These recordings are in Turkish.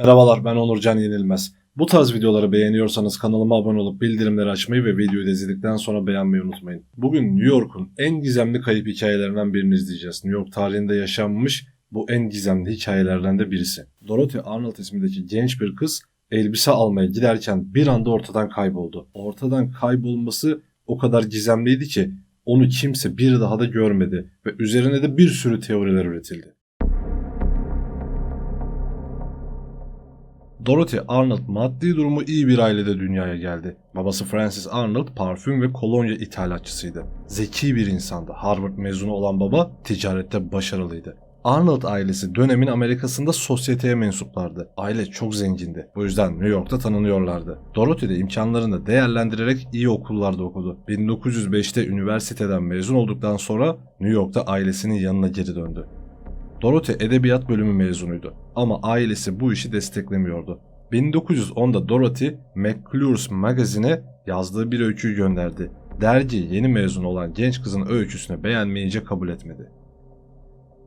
Merhabalar ben Onurcan Yenilmez. Bu tarz videoları beğeniyorsanız kanalıma abone olup bildirimleri açmayı ve videoyu da izledikten sonra beğenmeyi unutmayın. Bugün New York'un en gizemli kayıp hikayelerinden birini izleyeceğiz. New York tarihinde yaşanmış bu en gizemli hikayelerden de birisi. Dorothy Arnold ismindeki genç bir kız elbise almaya giderken bir anda ortadan kayboldu. Ortadan kaybolması o kadar gizemliydi ki onu kimse bir daha da görmedi ve üzerine de bir sürü teoriler üretildi. Dorothy Arnold maddi durumu iyi bir ailede dünyaya geldi. Babası Francis Arnold parfüm ve kolonya ithalatçısıydı. Zeki bir insandı. Harvard mezunu olan baba ticarette başarılıydı. Arnold ailesi dönemin Amerika'sında sosyeteye mensuplardı. Aile çok zengindi. Bu yüzden New York'ta tanınıyorlardı. Dorothy de imkanlarını değerlendirerek iyi okullarda okudu. 1905'te üniversiteden mezun olduktan sonra New York'ta ailesinin yanına geri döndü. Dorothy edebiyat bölümü mezunuydu ama ailesi bu işi desteklemiyordu. 1910'da Dorothy McClure's Magazine'e yazdığı bir öyküyü gönderdi. Dergi yeni mezun olan genç kızın öyküsünü beğenmeyince kabul etmedi.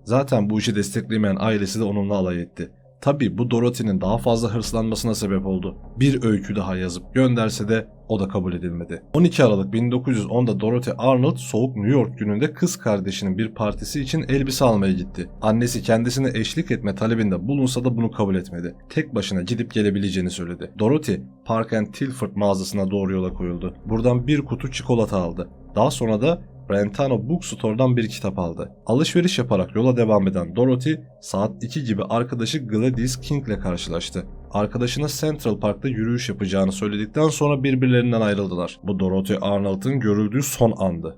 Zaten bu işi desteklemeyen ailesi de onunla alay etti. Tabi bu Dorothy'nin daha fazla hırslanmasına sebep oldu. Bir öykü daha yazıp gönderse de o da kabul edilmedi. 12 Aralık 1910'da Dorothy Arnold soğuk New York gününde kız kardeşinin bir partisi için elbise almaya gitti. Annesi kendisine eşlik etme talebinde bulunsa da bunu kabul etmedi. Tek başına gidip gelebileceğini söyledi. Dorothy Park and Tilford mağazasına doğru yola koyuldu. Buradan bir kutu çikolata aldı. Daha sonra da Brentano Bookstore'dan bir kitap aldı. Alışveriş yaparak yola devam eden Dorothy saat 2 gibi arkadaşı Gladys King ile karşılaştı. Arkadaşına Central Park'ta yürüyüş yapacağını söyledikten sonra birbirlerinden ayrıldılar. Bu Dorothy Arnold'ın görüldüğü son andı.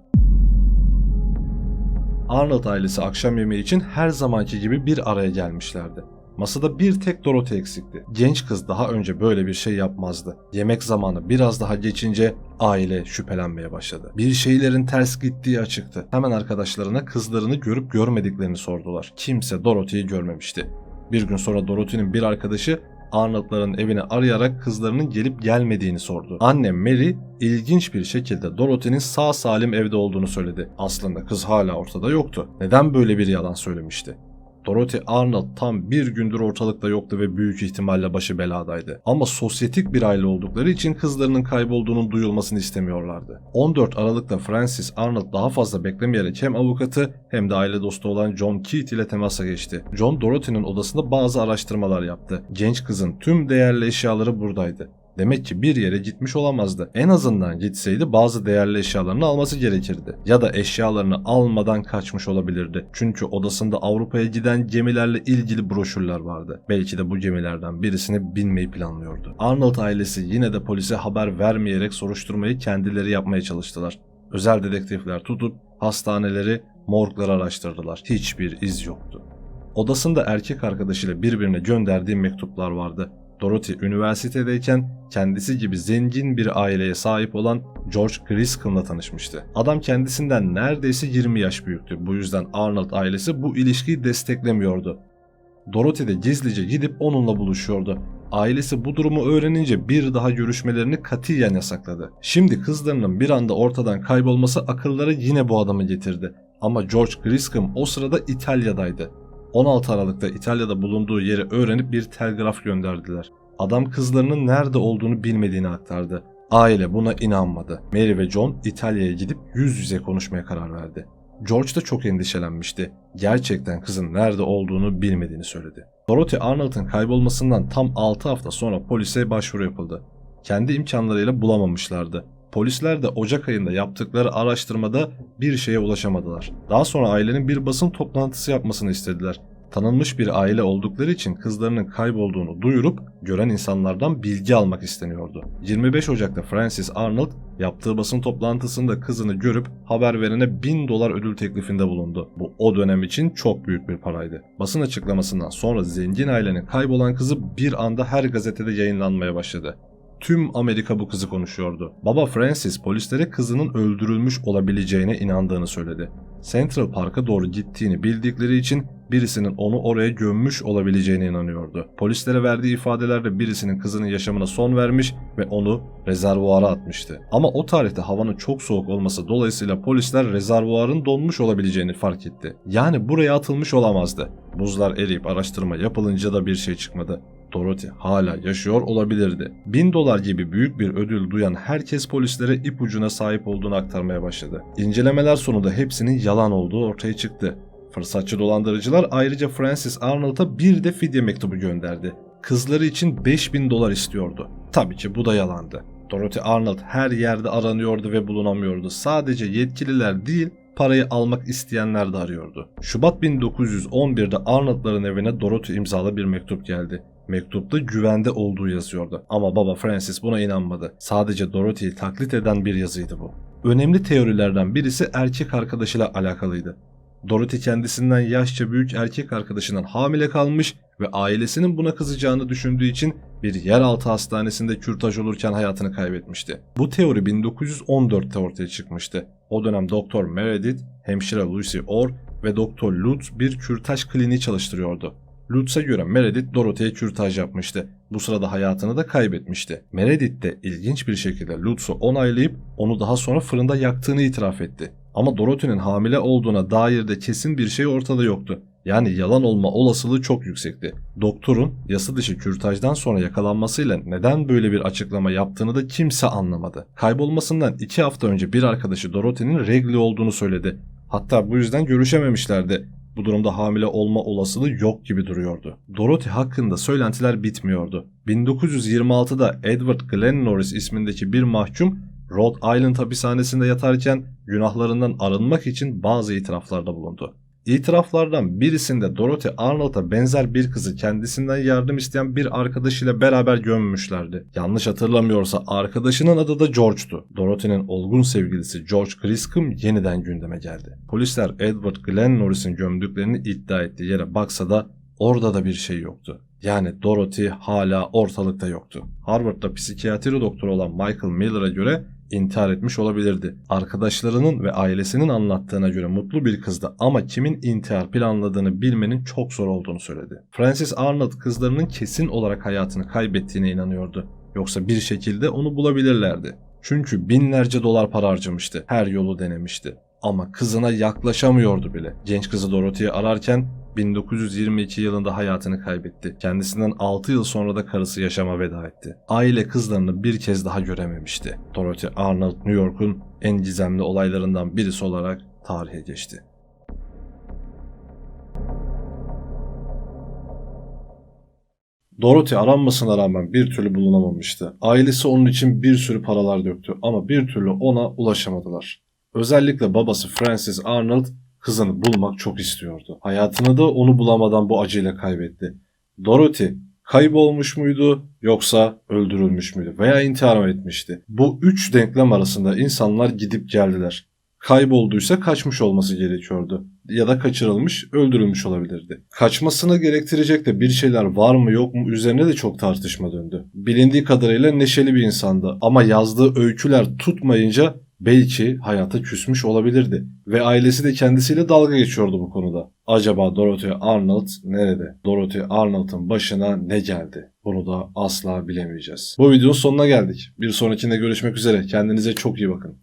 Arnold ailesi akşam yemeği için her zamanki gibi bir araya gelmişlerdi. Masada bir tek Dorothy eksikti. Genç kız daha önce böyle bir şey yapmazdı. Yemek zamanı biraz daha geçince aile şüphelenmeye başladı. Bir şeylerin ters gittiği açıktı. Hemen arkadaşlarına kızlarını görüp görmediklerini sordular. Kimse Dorothy'yi görmemişti. Bir gün sonra Dorothy'nin bir arkadaşı Arnold'ların evini arayarak kızlarının gelip gelmediğini sordu. Annem Mary ilginç bir şekilde Dorothy'nin sağ salim evde olduğunu söyledi. Aslında kız hala ortada yoktu. Neden böyle bir yalan söylemişti? Dorothy Arnold tam bir gündür ortalıkta yoktu ve büyük ihtimalle başı beladaydı. Ama sosyetik bir aile oldukları için kızlarının kaybolduğunun duyulmasını istemiyorlardı. 14 Aralık'ta Francis Arnold daha fazla beklemeyerek hem avukatı hem de aile dostu olan John Keith ile temasa geçti. John Dorothy'nin odasında bazı araştırmalar yaptı. Genç kızın tüm değerli eşyaları buradaydı. Demek ki bir yere gitmiş olamazdı. En azından gitseydi bazı değerli eşyalarını alması gerekirdi. Ya da eşyalarını almadan kaçmış olabilirdi. Çünkü odasında Avrupa'ya giden gemilerle ilgili broşürler vardı. Belki de bu gemilerden birisine binmeyi planlıyordu. Arnold ailesi yine de polise haber vermeyerek soruşturmayı kendileri yapmaya çalıştılar. Özel dedektifler tutup hastaneleri, morgları araştırdılar. Hiçbir iz yoktu. Odasında erkek arkadaşıyla birbirine gönderdiği mektuplar vardı. Dorothy üniversitedeyken kendisi gibi zengin bir aileye sahip olan George Griscom'la tanışmıştı. Adam kendisinden neredeyse 20 yaş büyüktü. Bu yüzden Arnold ailesi bu ilişkiyi desteklemiyordu. Dorothy de gizlice gidip onunla buluşuyordu. Ailesi bu durumu öğrenince bir daha görüşmelerini katiyen yasakladı. Şimdi kızlarının bir anda ortadan kaybolması akılları yine bu adamı getirdi. Ama George Griscom o sırada İtalya'daydı. 16 Aralık'ta İtalya'da bulunduğu yeri öğrenip bir telgraf gönderdiler. Adam kızlarının nerede olduğunu bilmediğini aktardı. Aile buna inanmadı. Mary ve John İtalya'ya gidip yüz yüze konuşmaya karar verdi. George da çok endişelenmişti. Gerçekten kızın nerede olduğunu bilmediğini söyledi. Dorothy Arnold'ın kaybolmasından tam 6 hafta sonra polise başvuru yapıldı. Kendi imkanlarıyla bulamamışlardı. Polisler de Ocak ayında yaptıkları araştırmada bir şeye ulaşamadılar. Daha sonra ailenin bir basın toplantısı yapmasını istediler. Tanınmış bir aile oldukları için kızlarının kaybolduğunu duyurup gören insanlardan bilgi almak isteniyordu. 25 Ocak'ta Francis Arnold yaptığı basın toplantısında kızını görüp haber verene 1000 dolar ödül teklifinde bulundu. Bu o dönem için çok büyük bir paraydı. Basın açıklamasından sonra zengin ailenin kaybolan kızı bir anda her gazetede yayınlanmaya başladı. Tüm Amerika bu kızı konuşuyordu. Baba Francis polislere kızının öldürülmüş olabileceğine inandığını söyledi. Central Park'a doğru gittiğini bildikleri için birisinin onu oraya gömmüş olabileceğine inanıyordu. Polislere verdiği ifadelerde birisinin kızının yaşamına son vermiş ve onu rezervuara atmıştı. Ama o tarihte havanın çok soğuk olması dolayısıyla polisler rezervuarın donmuş olabileceğini fark etti. Yani buraya atılmış olamazdı. Buzlar eriyip araştırma yapılınca da bir şey çıkmadı. Dorothy hala yaşıyor olabilirdi. 1000 dolar gibi büyük bir ödül duyan herkes polislere ipucuna sahip olduğunu aktarmaya başladı. İncelemeler sonunda hepsinin yalan olduğu ortaya çıktı. Fırsatçı dolandırıcılar ayrıca Francis Arnold'a bir de fidye mektubu gönderdi. Kızları için 5000 dolar istiyordu. Tabii ki bu da yalandı. Dorothy Arnold her yerde aranıyordu ve bulunamıyordu. Sadece yetkililer değil, parayı almak isteyenler de arıyordu. Şubat 1911'de Arnold'ların evine Dorothy imzalı bir mektup geldi. Mektupta güvende olduğu yazıyordu. Ama baba Francis buna inanmadı. Sadece Dorothy'yi taklit eden bir yazıydı bu. Önemli teorilerden birisi erkek arkadaşıyla alakalıydı. Dorothy kendisinden yaşça büyük erkek arkadaşından hamile kalmış ve ailesinin buna kızacağını düşündüğü için bir yeraltı hastanesinde kürtaj olurken hayatını kaybetmişti. Bu teori 1914'te ortaya çıkmıştı. O dönem Doktor Meredith, hemşire Lucy Orr ve Doktor Lutz bir kürtaj kliniği çalıştırıyordu. Lutz'a göre Meredith Dorothy'ye kürtaj yapmıştı. Bu sırada hayatını da kaybetmişti. Meredith de ilginç bir şekilde Lutz'u onaylayıp onu daha sonra fırında yaktığını itiraf etti. Ama Dorothy'nin hamile olduğuna dair de kesin bir şey ortada yoktu. Yani yalan olma olasılığı çok yüksekti. Doktorun yasa dışı kürtajdan sonra yakalanmasıyla neden böyle bir açıklama yaptığını da kimse anlamadı. Kaybolmasından iki hafta önce bir arkadaşı Dorothy'nin regli olduğunu söyledi. Hatta bu yüzden görüşememişlerdi. Bu durumda hamile olma olasılığı yok gibi duruyordu. Dorothy hakkında söylentiler bitmiyordu. 1926'da Edward Glenn Norris ismindeki bir mahkum Rhode Island hapishanesinde yatarken günahlarından arınmak için bazı itiraflarda bulundu. İtiraflardan birisinde Dorothy Arnold'a benzer bir kızı kendisinden yardım isteyen bir arkadaşıyla beraber gömmüşlerdi. Yanlış hatırlamıyorsa arkadaşının adı da George'tu. Dorothy'nin olgun sevgilisi George Griscom yeniden gündeme geldi. Polisler Edward Glenn Norris'in gömdüklerini iddia ettiği yere baksa da orada da bir şey yoktu. Yani Dorothy hala ortalıkta yoktu. Harvard'da psikiyatri doktoru olan Michael Miller'a göre intihar etmiş olabilirdi. Arkadaşlarının ve ailesinin anlattığına göre mutlu bir kızdı ama kimin intihar planladığını bilmenin çok zor olduğunu söyledi. Francis Arnold kızlarının kesin olarak hayatını kaybettiğine inanıyordu. Yoksa bir şekilde onu bulabilirlerdi. Çünkü binlerce dolar para harcamıştı. Her yolu denemişti. Ama kızına yaklaşamıyordu bile. Genç kızı Dorothy'yi ararken 1922 yılında hayatını kaybetti. Kendisinden 6 yıl sonra da karısı yaşama veda etti. Aile kızlarını bir kez daha görememişti. Dorothy Arnold New York'un en gizemli olaylarından birisi olarak tarihe geçti. Dorothy aranmasına rağmen bir türlü bulunamamıştı. Ailesi onun için bir sürü paralar döktü ama bir türlü ona ulaşamadılar. Özellikle babası Francis Arnold kızını bulmak çok istiyordu. Hayatını da onu bulamadan bu acıyla kaybetti. Dorothy kaybolmuş muydu yoksa öldürülmüş müydü veya intihar mı etmişti? Bu üç denklem arasında insanlar gidip geldiler. Kaybolduysa kaçmış olması gerekiyordu. Ya da kaçırılmış, öldürülmüş olabilirdi. Kaçmasını gerektirecek de bir şeyler var mı yok mu üzerine de çok tartışma döndü. Bilindiği kadarıyla neşeli bir insandı ama yazdığı öyküler tutmayınca belki hayata küsmüş olabilirdi ve ailesi de kendisiyle dalga geçiyordu bu konuda. Acaba Dorothy Arnold nerede? Dorothy Arnold'ın başına ne geldi? Bunu da asla bilemeyeceğiz. Bu videonun sonuna geldik. Bir sonrakinde görüşmek üzere. Kendinize çok iyi bakın.